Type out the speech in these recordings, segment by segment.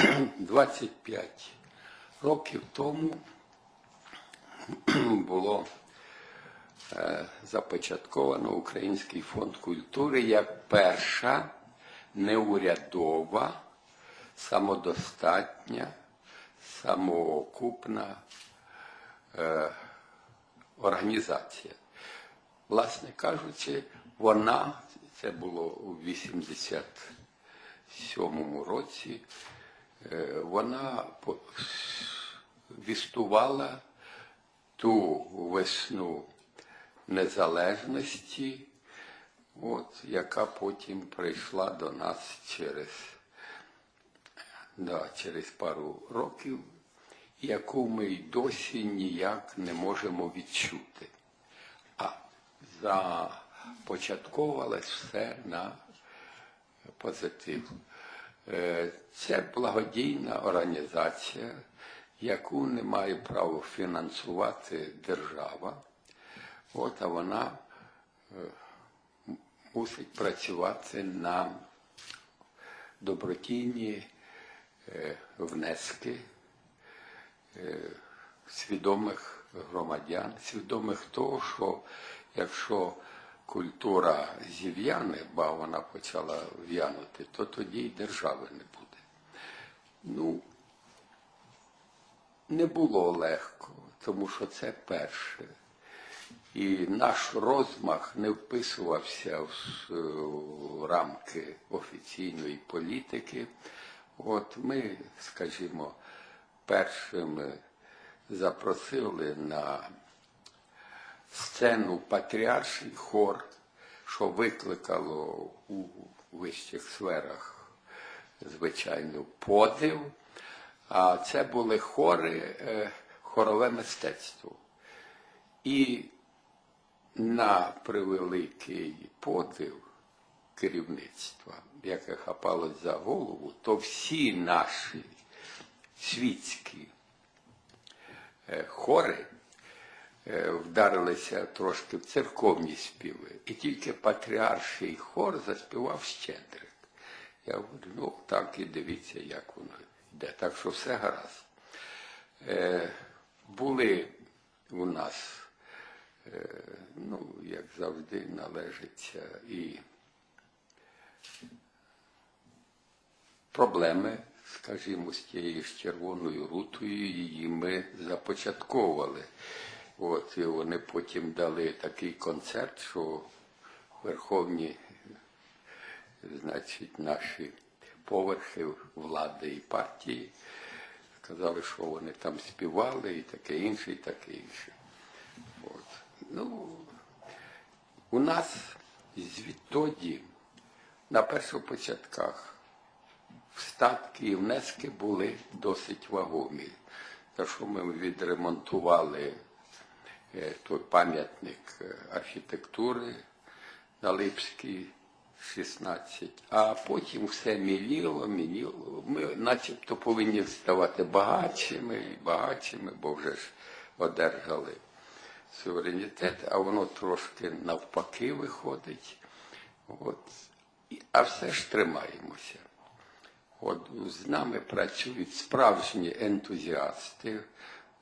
25 років тому було е, започатковано Український фонд культури як перша неурядова, самодостатня, самоокупна е, організація. Власне кажучи, вона, це було у 87-му році, вона по- вістувала ту весну незалежності, от, яка потім прийшла до нас через, да, через пару років, яку ми й досі ніяк не можемо відчути. А започатковувалось все на позитив. Е, Це благодійна організація, яку не має права фінансувати держава. От, а вона е, мусить працювати на добротійні е, внески свідомих громадян, свідомих того, що якщо культура зів'яне, бо вона почала в'янути, то тоді й держави не буде. Ну, не було легко, тому що це перше. І наш розмах не вписувався в, рамки офіційної політики. От ми, скажімо, першими запросили на сцену патріарший хор, що викликало у вищих сферах, звичайно, подив. А це були хори, е, хорове мистецтво. І на превеликий подив керівництва, яке хапалось за голову, то всі наші світські е, хори вдарилися трошки в церковні співи. І тільки патріарший хор заспівав щедрик. Я говорю, ну так і дивіться, як воно йде. Так що все гаразд. Е, були у нас, е, ну, як завжди, належиться і проблеми, скажімо, з тією ж червоною рутою, її ми започатковували. От, і вони потім дали такий концерт, що верховні, значить, наші поверхи влади і партії сказали, що вони там співали, і таке інше, і таке інше. От. Ну, у нас звідтоді на першопочатках статки і внески були досить вагомі. Те, що ми відремонтували е, той пам'ятник е, архітектури на Липській 16, а потім все міліло, міліло. Ми начебто повинні ставати багатшими і багатшими, бо вже ж одержали суверенітет, а воно трошки навпаки виходить. От. А все ж тримаємося. От з нами працюють справжні ентузіасти.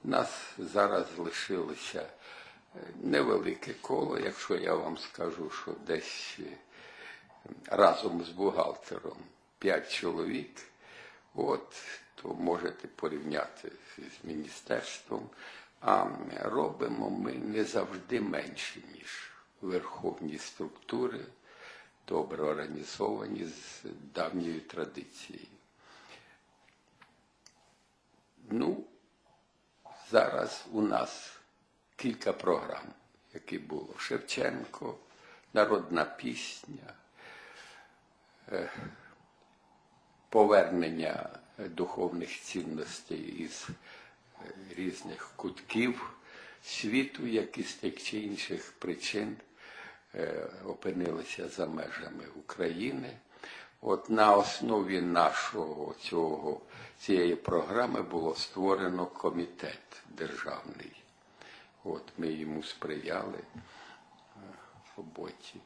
Нас зараз лишилося е, невелике коло, якщо я вам скажу, що десь е, разом з бухгалтером п'ять чоловік, от, то можете порівняти з міністерством. А робимо ми не завжди менше, ніж верховні структури, добре організовані з давньою традицією. Ну, зараз у нас кілька програм, які було Шевченко, народна пісня, е, повернення духовних цінностей із е, різних кутків світу, які з тих чи інших причин е, опинилися за межами України. От на основі нашого цього цієї програми було створено комітет державний. От ми йому сприяли е, в роботі.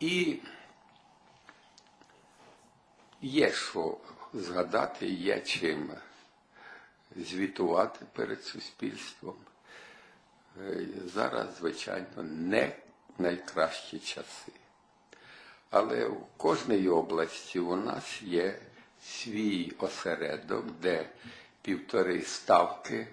І є що згадати є чим звітувати перед суспільством. Е, Зараз, звичайно, не найкращі часи. Але в кожній області у нас є свій осередок, де півтори ставки